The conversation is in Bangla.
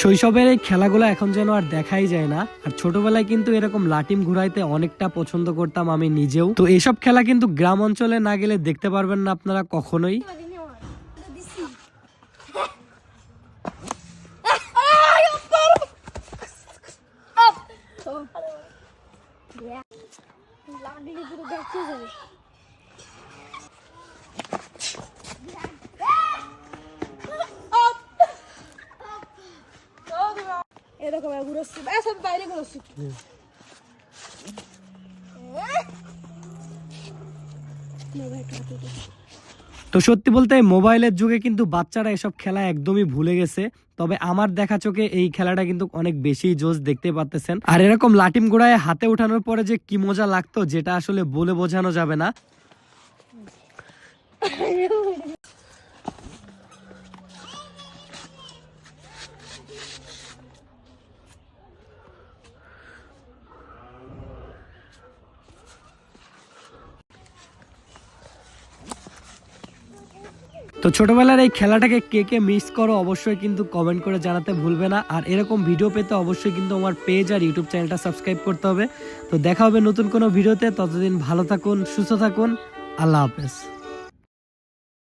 শৈশবের এই খেলাগুলো এখন যেন আর দেখাই যায় না। আর ছোটবেলায় কিন্তু এরকম লাটিম ঘুরাইতে অনেকটা পছন্দ করতাম আমি নিজেও। তো এইসব খেলা কিন্তু গ্রাম অঞ্চলে না গেলে দেখতে পারবেন না আপনারা কখনোই। এরকম ঘুরোচ্ছি সব বাইরে ঘুরোচ্ছি তো সত্যি বলতে মোবাইলের যুগে কিন্তু বাচ্চারা এসব খেলা একদমই ভুলে গেছে তবে আমার দেখা চোখে এই খেলাটা কিন্তু অনেক বেশি জোশ দেখতে পাচ্তেছেন আর এরকম লাটিম গোড়ায় হাতে ওঠানোর পরে যে কি মজা লাগতো যেটা আসলে বলে বোঝানো যাবে না। তো ছোটবেলার এই খেলাটাকে কে কে মিস করো অবশ্যই কিন্তু কমেন্ট করে জানাতে ভুলবে না। আর এরকম ভিডিও পেতে অবশ্যই কিন্তু আমার পেজ আর ইউটিউব চ্যানেলটা সাবস্ক্রাইব করতে হবে। তো দেখা হবে নতুন কোনো ভিডিওতে ততদিন ভালো থাকুন, সুস্থ থাকুন। আল্লাহ হাফেজ।